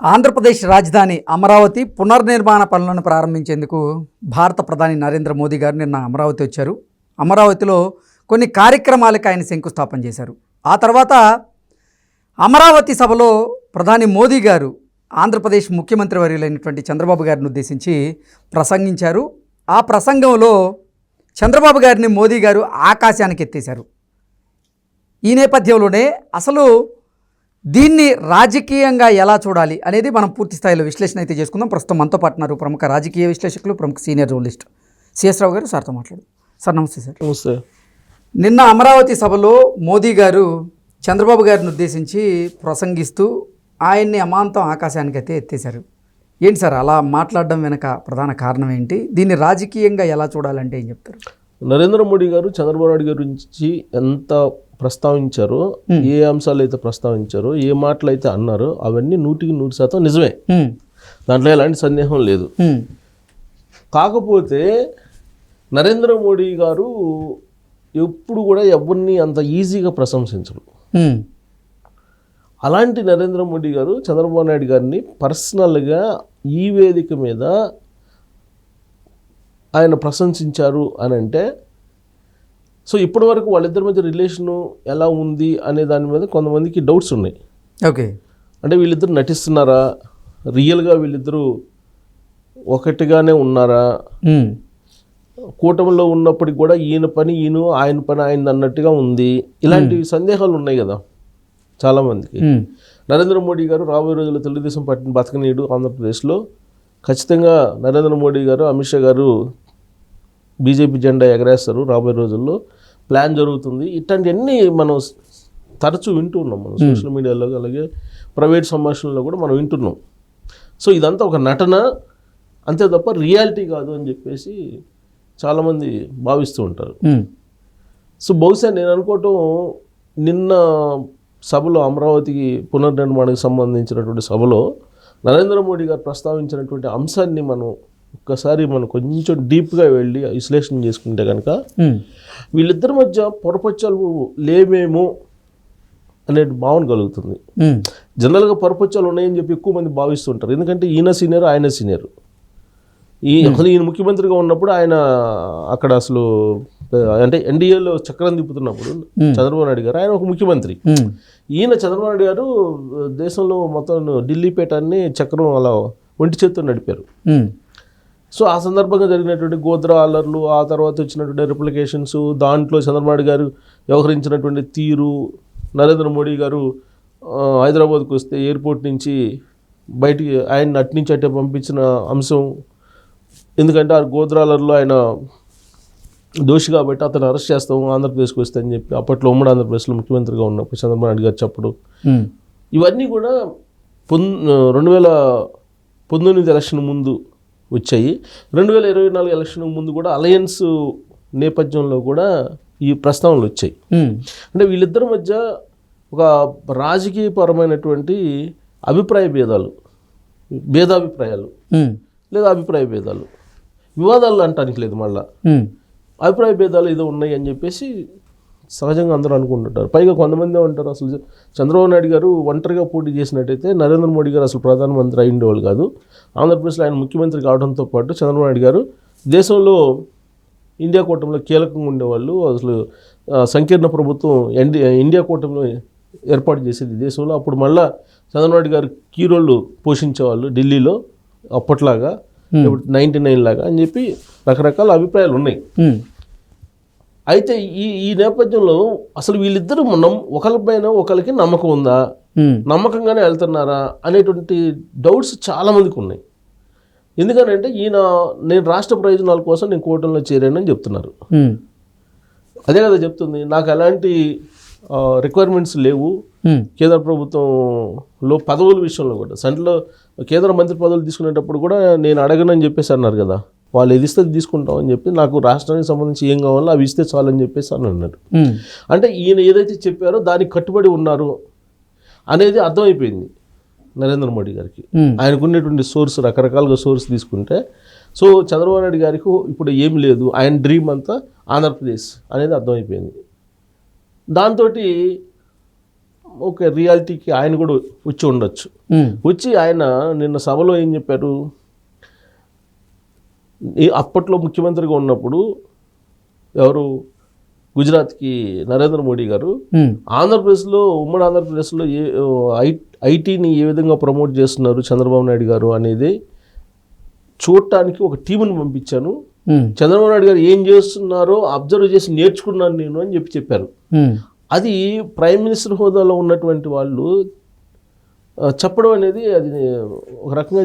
ఆంధ్రప్రదేశ్ రాజధాని అమరావతి పునర్నిర్మాణ పనులను ప్రారంభించేందుకు భారత ప్రధాని నరేంద్ర మోదీ గారు నిన్న అమరావతి వచ్చారు. అమరావతిలో కొన్ని కార్యక్రమాలకు ఆయన శంకుస్థాపన చేశారు. ఆ తర్వాత అమరావతి సభలో ప్రధాని మోదీ గారు ఆంధ్రప్రదేశ్ ముఖ్యమంత్రి వర్యులైనటువంటి చంద్రబాబు గారిని ఉద్దేశించి ప్రసంగించారు. ఆ ప్రసంగంలో చంద్రబాబు గారిని మోదీ గారు ఆకాశానికి ఎత్తేశారు. ఈ నేపథ్యంలోనే అసలు దీన్ని రాజకీయంగా ఎలా చూడాలి అనేది మనం పూర్తి స్థాయిలో విశ్లేషణ అయితే చేసుకుందాం. ప్రస్తుతం మనతో పాటున్నారు ప్రముఖ రాజకీయ విశ్లేషకులు ప్రముఖ సీనియర్ జర్నలిస్ట్ సిఎస్ రావు గారు. సార్తో మాట్లాడు సార్ నమస్తే సార్. నమస్తే. నిన్న అమరావతి సభలో మోదీ గారు చంద్రబాబు గారిని ఉద్దేశించి ప్రసంగిస్తూ ఆయన్ని అమాంతం ఆకాశానికి అయితే ఎత్తేశారు. ఏంటి సార్ అలా మాట్లాడడం వెనక ప్రధాన కారణం ఏంటి? దీన్ని రాజకీయంగా ఎలా చూడాలంటే ఏం చెప్తారు? నరేంద్ర మోడీ గారు చంద్రబాబు నాయుడు గారి గురించి ఎంత ప్రస్తావించారో ఏ అంశాలు అయితే ప్రస్తావించారో ఏ మాటలు అయితే అన్నారో అవన్నీ నూటికి నూరు శాతం నిజమే. దాంట్లో ఎలాంటి సందేహం లేదు. కాకపోతే నరేంద్ర మోడీ గారు ఎప్పుడు కూడా ఎవరిని అంత ఈజీగా ప్రశంసించరు. అలాంటి నరేంద్ర మోడీ గారు చంద్రబాబు నాయుడు గారిని పర్సనల్గా ఈ వేదిక మీద ఆయన ప్రశంసించారు అని అంటే సో ఇప్పటి వరకు వాళ్ళిద్దరి మధ్య రిలేషను ఎలా ఉంది అనే దాని మీద కొంతమందికి డౌట్స్ ఉన్నాయి. ఓకే అంటే వీళ్ళిద్దరు నటిస్తున్నారా? రియల్గా వీళ్ళిద్దరూ ఒకటిగానే ఉన్నారా? హ్మ్. కూటమిలో ఉన్నప్పటికి కూడా ఈయన పని ఈయన ఆయన పని ఆయన అన్నట్టుగా ఉంది. ఇలాంటి సందేహాలు ఉన్నాయి కదా చాలామందికి. హ్మ్. నరేంద్ర మోడీ గారు రాబోయే రోజుల్లో తెలుగుదేశం పార్టీని బతకనీయుడు ఆంధ్రప్రదేశ్లో. ఖచ్చితంగా నరేంద్ర మోడీ గారు అమిత్ షా గారు బీజేపీ జెండా ఎగరేస్తారు రాబోయే రోజుల్లో. ప్లాన్ జరుగుతుంది. ఇట్లాంటివన్నీ మనం తరచూ వింటూ ఉన్నాం మనం. సోషల్ మీడియాలో అలాగే ప్రైవేట్ సంభాషణలో కూడా మనం వింటున్నాం. సో ఇదంతా ఒక నటన. అంతే తప్ప రియాలిటీ కాదు అని చెప్పేసి చాలామంది భావిస్తూ ఉంటారు. హ్మ్. సో బహుశా నేను అనుకోవటం నిన్న సభలో అమరావతికి పునర్నిర్మాణానికి సంబంధించినటువంటి సభలో నరేంద్ర మోడీ గారు ప్రస్తావించినటువంటి అంశాన్ని మనం ఒక్కసారి మనం కొంచెం డీప్గా వెళ్ళి విశ్లేషణ చేసుకుంటే కనుక. వీళ్ళిద్దరి మధ్య పొరపచ్చాలు లేవేమో అనే భావన కలుగుతుంది. జనరల్గా పొరపచ్చాలు ఉన్నాయని చెప్పి ఎక్కువ మంది భావిస్తుంటారు ఎందుకంటే ఈయన సీనియర్ ఆయన సీనియర్ ఈ అసలు ఈయన ముఖ్యమంత్రిగా ఉన్నప్పుడు ఆయన అక్కడ అసలు అంటే ఎన్డీఏలో చక్రం తిప్పుతున్నప్పుడు చంద్రబాబు నాయుడు గారు ఆయన ఒక ముఖ్యమంత్రి. ఈయన చంద్రబాబు నాయుడు గారు దేశంలో మొత్తం ఢిల్లీ పేటాన్ని చక్రం అలా ఒంటి చేత్తో నడిపారు. సో ఆ సందర్భంగా జరిగినటువంటి గోద్రా అల్లర్లు ఆ తర్వాత వచ్చినటువంటి రిప్లికేషన్స్ దాంట్లో చంద్రబాబు గారు వ్యవహరించినటువంటి తీరు నరేంద్ర మోడీ గారు హైదరాబాద్కు వస్తే ఎయిర్పోర్ట్ నుంచి బయటికి ఆయన అటు నుంచి అటే పంపించిన అంశం ఎందుకంటే ఆ గోద్రాలర్లో ఆయన దోషి కాబట్టి అతను అరెస్ట్ చేస్తాం ఆంధ్రప్రదేశ్కి వస్తే అని చెప్పి అప్పట్లో ఉమ్మడి ఆంధ్రప్రదేశ్లో ముఖ్యమంత్రిగా ఉన్నప్పుడు చంద్రబాబు నాయుడు గారు చెప్పడం. ఇవన్నీ కూడా పొన్ రెండు వేల పంతొమ్మిది ఎలక్షన్ ముందు వచ్చాయి రెండు వేల ఇరవై నాలుగు ఎలక్షన్ ముందు కూడా అలయన్స్ నేపథ్యంలో కూడా ఈ ప్రస్తావనలు వచ్చాయి. అంటే వీళ్ళిద్దరి మధ్య ఒక రాజకీయపరమైనటువంటి అభిప్రాయ భేదాలు భేదాభిప్రాయాలు. లేదా అభిప్రాయ భేదాలు వివాదాలు అంటానికి లేదు మళ్ళా. అభిప్రాయ భేదాలు ఏదో ఉన్నాయి అని చెప్పేసి సహజంగా అందరూ అనుకుంటుంటారు. పైగా కొంతమంది ఉంటారు అసలు చంద్రబాబు నాయుడు గారు ఒంటరిగా పోటీ చేసినట్టయితే నరేంద్ర మోడీ గారు అసలు ప్రధానమంత్రి అయి ఉండేవాళ్ళు కాదు. ఆంధ్రప్రదేశ్లో ఆయన ముఖ్యమంత్రి కావడంతో పాటు చంద్రబాబు నాయుడు గారు దేశంలో ఇండియా కూటమిలో కీలకంగా ఉండేవాళ్ళు. అసలు సంకీర్ణ ప్రభుత్వం ఎన్డి ఇండియా కూటమిలో ఏర్పాటు చేసేది దేశంలో. అప్పుడు మళ్ళా చంద్రబాబు నాయుడు గారు కీ రోల్ పోషించేవాళ్ళు ఢిల్లీలో అప్పట్లాగా. ఇప్పుడు నైంటీ నైన్ లాగా అని చెప్పి రకరకాల అభిప్రాయాలు ఉన్నాయి. అయితే ఈ ఈ నేపథ్యంలో అసలు వీళ్ళిద్దరూ మనం ఒకరిపైన ఒకరికి నమ్మకం ఉందా. నమ్మకంగానే వెళ్తున్నారా అనేటువంటి డౌట్స్ చాలా మందికి ఉన్నాయి ఎందుకనంటే ఈయన నేను రాష్ట్ర ప్రయోజనాల కోసం నేను కూటమిలో చేరానని చెప్తున్నారు. అదే కదా చెప్తుంది నాకు ఎలాంటి రిక్వైర్మెంట్స్ లేవు. కేంద్ర ప్రభుత్వంలో పదవుల విషయంలో కూడా సెంట్రల్ కేంద్ర మంత్రి పదవులు తీసుకునేటప్పుడు కూడా నేను అడగనని చెప్పేసి అన్నారు కదా వాళ్ళు ఏది ఇస్తే అది తీసుకుంటాం అని చెప్పి నాకు రాష్ట్రానికి సంబంధించి ఏం కావాలో అవి ఇస్తే చాలని చెప్పేసి అని అన్నారు హ్మ్. అంటే ఈయన ఏదైతే చెప్పారో దానికి కట్టుబడి ఉన్నారు అనేది అర్థమైపోయింది నరేంద్ర మోడీ గారికి. ఆయనకు ఉన్నటువంటి సోర్స్ రకరకాలుగా సోర్స్ తీసుకుంటే సో చంద్రబాబు నాయుడు గారికి ఇప్పుడు ఏం లేదు ఆయన డ్రీమ్ అంతా ఆంధ్రప్రదేశ్ అనేది అర్థమైపోయింది. దాంతో ఓకే రియాలిటీకి ఆయన కూడా వచ్చి ఉండొచ్చు. వచ్చి ఆయన నిన్న సభలో ఏం చెప్పారు? అప్పట్లో ముఖ్యమంత్రిగా ఉన్నప్పుడు ఎవరు? గుజరాత్కి నరేంద్ర మోడీ గారు. ఆంధ్రప్రదేశ్లో ఉమ్మడి ఆంధ్రప్రదేశ్లో ఏ ఐ ఐటీని ఏ విధంగా ప్రమోట్ చేస్తున్నారు చంద్రబాబు నాయుడు గారు అనేది చూడటానికి ఒక టీముని పంపించాను. చంద్రబాబు నాయుడు గారు ఏం చేస్తున్నారో అబ్జర్వ్ చేసి నేర్చుకున్నాను నేను అని చెప్పి చెప్పారు. అది ప్రైమ్ మినిస్టర్ హోదాలో ఉన్నటువంటి వాళ్ళు చెప్పడం అనేది అది ఒక రకంగా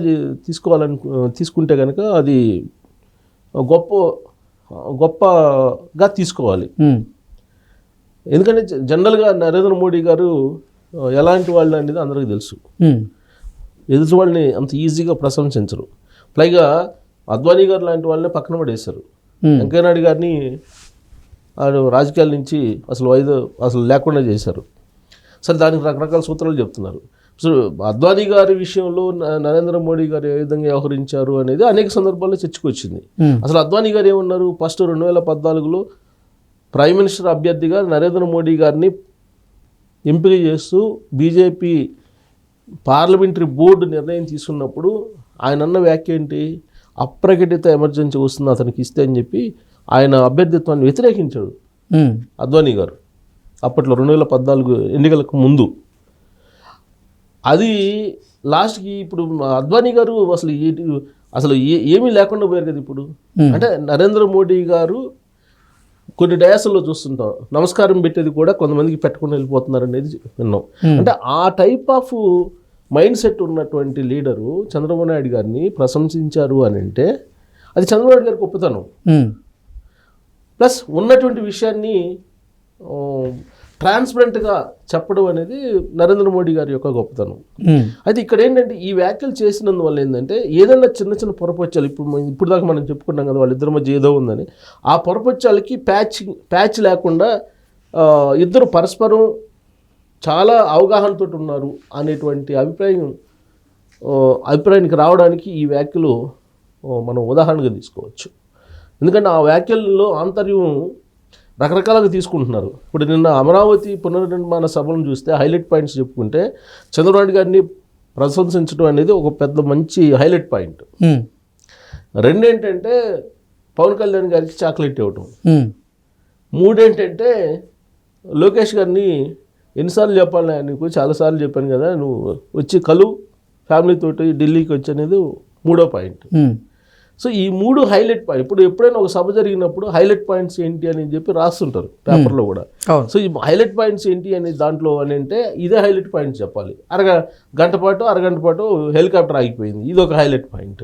తీసుకోవాలని తీసుకుంటే కనుక అది గొప్ప గొప్పగా తీసుకోవాలి. ఎందుకంటే జనరల్గా నరేంద్ర మోడీ గారు ఎలాంటి వాళ్ళు అనేది అందరికీ తెలుసు. ఎదుటి వాళ్ళని అంత ఈజీగా ప్రశంసించరు. పైగా అద్వానీ గారు లాంటి వాళ్ళని పక్కన పడేశారు. వెంకయ్యనాయుడు గారిని ఆయన రాజకీయాల నుంచి అసలు వైద్య అసలు లేకుండా చేశారు. సరే దానికి రకరకాల సూత్రాలు చెప్తున్నారు. సో అద్వానీ గారి విషయంలో నరేంద్ర మోడీ గారు ఏ విధంగా వ్యవహరించారు అనేది అనేక సందర్భాల్లో చర్చకొచ్చింది. అసలు అద్వానీ గారు ఏమన్నారు? ఫస్ట్ రెండు వేల పద్నాలుగులో ప్రైమ్ మినిస్టర్ అభ్యర్థిగా నరేంద్ర మోడీ గారిని ఎంపిక చేస్తూ బీజేపీ పార్లమెంటరీ బోర్డు నిర్ణయం తీసుకున్నప్పుడు ఆయన అన్న వ్యాఖ్య ఏంటి? అప్రకటిత ఎమర్జెన్సీ వస్తుంది అతనికి ఇస్తే అని చెప్పి ఆయన అభ్యర్థిత్వాన్ని వ్యతిరేకించాడు అద్వానీ గారు. అప్పట్లో రెండు వేల పద్నాలుగు ఎన్నికలకు ముందు. అది లాస్ట్కి ఇప్పుడు అద్వానీ గారు అసలు ఏ- అసలు ఏమీ లేకుండా పోయారు కదా ఇప్పుడు. అంటే నరేంద్ర మోడీ గారు కొన్ని డయాసుల్లో చూస్తుంటాం. నమస్కారం పెట్టేది కూడా కొంతమందికి పెట్టకుండా వెళ్ళిపోతున్నారు అనేది విన్నాం అంటే ఆ టైప్ ఆఫ్ మైండ్ సెట్ ఉన్నటువంటి లీడరు చంద్రబాబు నాయుడు గారిని ప్రశంసించారు అని అంటే అది చంద్రబాబు నాయుడు గారి గొప్పతనం. ఉమ్, ప్లస్ ఉన్నటువంటి విషయాన్ని ట్రాన్స్పరెంట్గా చెప్పడం అనేది నరేంద్ర మోడీ గారి యొక్క గొప్పతనం. అయితే ఇక్కడ ఏంటంటే ఈ వ్యాఖ్యలు చేసినందువల్ల ఏంటంటే ఏదైనా చిన్న చిన్న పొరపచ్చాలు ఇప్పుడు ఇప్పుడు దాకా మనం చెప్పుకున్నాం కదా వాళ్ళిద్దరి మధ్య ఏదో ఉందని ఆ పొరపచ్చాలకి ప్యాచ్ ప్యాచ్ లేకుండా ఇద్దరు పరస్పరం చాలా అవగాహనతో ఉన్నారు అనేటువంటి అభిప్రాయం అభిప్రాయానికి రావడానికి ఈ వ్యాఖ్యలు మనం ఉదాహరణగా తీసుకోవచ్చు. ఎందుకంటే ఆ వ్యాఖ్యల్లో ఆంతర్యం రకరకాలుగా తీసుకుంటున్నారు. ఇప్పుడు నిన్న అమరావతి పునర్నిర్మాణ సభలను చూస్తే హైలైట్ పాయింట్స్ చెప్పుకుంటే చంద్రబాబు గారిని ప్రశంసించడం అనేది ఒక పెద్ద మంచి హైలైట్ పాయింట్. రెండేంటంటే పవన్ కళ్యాణ్ గారికి చాక్లెట్ ఇవ్వటం. మూడేంటంటే లోకేష్ గారిని ఎన్నిసార్లు చెప్పాలి నీకు చాలాసార్లు చెప్పాను కదా నువ్వు వచ్చి కలు ఫ్యామిలీతోటి ఢిల్లీకి వచ్చి అనేది మూడో పాయింట్. సో ఈ మూడు హైలైట్ పాయింట్ ఇప్పుడు ఎప్పుడైనా ఒక సభ జరిగినప్పుడు హైలైట్ పాయింట్స్ ఏంటి అని చెప్పి రాస్తుంటారు పేపర్లో కూడా. సో ఈ హైలైట్ పాయింట్స్ ఏంటి అనే దాంట్లో అని అంటే ఇదే హైలైట్ పాయింట్ చెప్పాలి. అరగ గంట పాటు అరగంట పాటు హెలికాప్టర్ ఆగిపోయింది. ఇది ఒక హైలైట్ పాయింట్.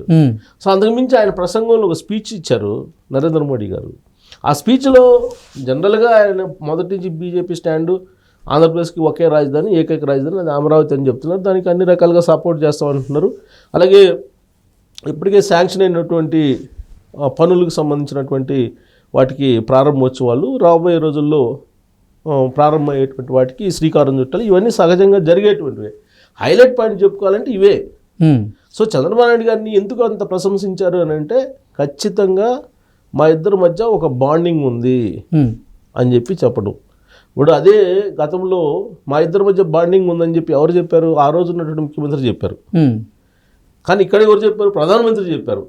సో అంతకుమించి ఆయన ప్రసంగంలో ఒక స్పీచ్ ఇచ్చారు నరేంద్ర మోడీ గారు. ఆ స్పీచ్లో జనరల్గా ఆయన మొదటి నుంచి బీజేపీ స్టాండు ఆంధ్రప్రదేశ్కి ఒకే రాజధాని ఏకైక రాజధాని అది అమరావతి అని చెప్తున్నారు. దానికి అన్ని రకాలుగా సపోర్ట్ చేస్తామంటున్నారు. అలాగే ఇప్పటికే శాంక్షన్ అయినటువంటి పనులకు సంబంధించినటువంటి వాటికి ప్రారంభోత్సవాలు రాబోయే రోజుల్లో ప్రారంభమయ్యేటువంటి వాటికి శ్రీకారం చుట్టాలి ఇవన్నీ సహజంగా జరిగేటువంటివే. హైలైట్ పాయింట్ చెప్పుకోవాలంటే ఇవే. సో చంద్రబాబు నాయుడు గారిని ఎందుకు అంత ప్రశంసించారు అని అంటే ఖచ్చితంగా మా ఇద్దరి మధ్య ఒక బాండింగ్ ఉంది అని చెప్పి చెప్పడం. ఇప్పుడు అదే గతంలో మా ఇద్దరి మధ్య బాండింగ్ ఉందని చెప్పి ఎవరు చెప్పారు? ఆ రోజు ఉన్నటువంటి ముఖ్యమంత్రి చెప్పారు. కానీ ఇక్కడ ఎవరు చెప్పారు? ప్రధానమంత్రి చెప్పారు.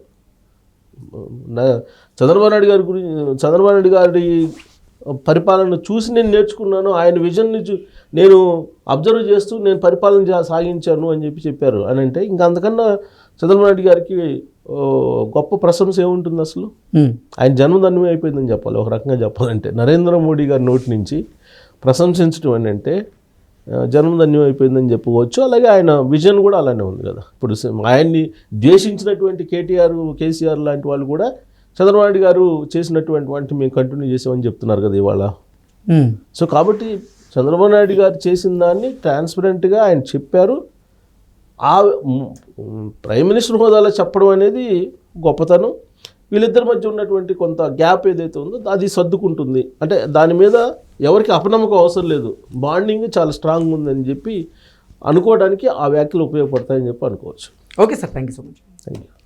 చంద్రబాబు నాయుడు గారి గురించి చంద్రబాబు నాయుడు గారి పరిపాలన చూసి నేను నేర్చుకున్నాను. ఆయన విజన్ని నేను అబ్జర్వ్ చేస్తూ నేను పరిపాలన సాగించాను అని చెప్పి చెప్పారు. అని అంటే ఇంకా అంతకన్నా చంద్రబాబు నాయుడు గారికి గొప్ప ప్రశంస ఏముంటుంది అసలు? ఆయన జన్మధన్యమే అయిపోయిందని చెప్పాలి. ఒక రకంగా చెప్పాలంటే నరేంద్ర మోడీ గారి నోటి నుంచి ప్రశంసించడం అని అంటే జన్మధన్యం అయిపోయిందని చెప్పుకోవచ్చు. అలాగే ఆయన విజన్ కూడా అలానే ఉంది కదా. ఇప్పుడు ఆయన్ని ద్వేషించినటువంటి కేటీఆర్ కేసీఆర్ లాంటి వాళ్ళు కూడా చంద్రబాబు నాయుడు గారు చేసినటువంటి వాటిని మేము కంటిన్యూ చేసామని చెప్తున్నారు కదా ఇవాళ. సో కాబట్టి చంద్రబాబు నాయుడు గారు చేసిన దాన్ని ట్రాన్స్పరెంట్గా ఆయన చెప్పారు. ఆ ప్రైమ్ మినిస్టర్ హోదాలో చెప్పడం అనేది గొప్పతనం. వీళ్ళిద్దరి మధ్య ఉన్నటువంటి కొంత గ్యాప్ ఏదైతే ఉందో అది సర్దుకుంటుంది. అంటే దాని మీద ఎవరికి అపనమ్మకం అవసరం లేదు. బాండింగ్ చాలా స్ట్రాంగ్ ఉందని చెప్పి అనుకోవడానికి ఆ వ్యాఖ్యలు ఉపయోగపడతాయని చెప్పి అనుకోవచ్చు. Okay sir. Thank you so much. Thank you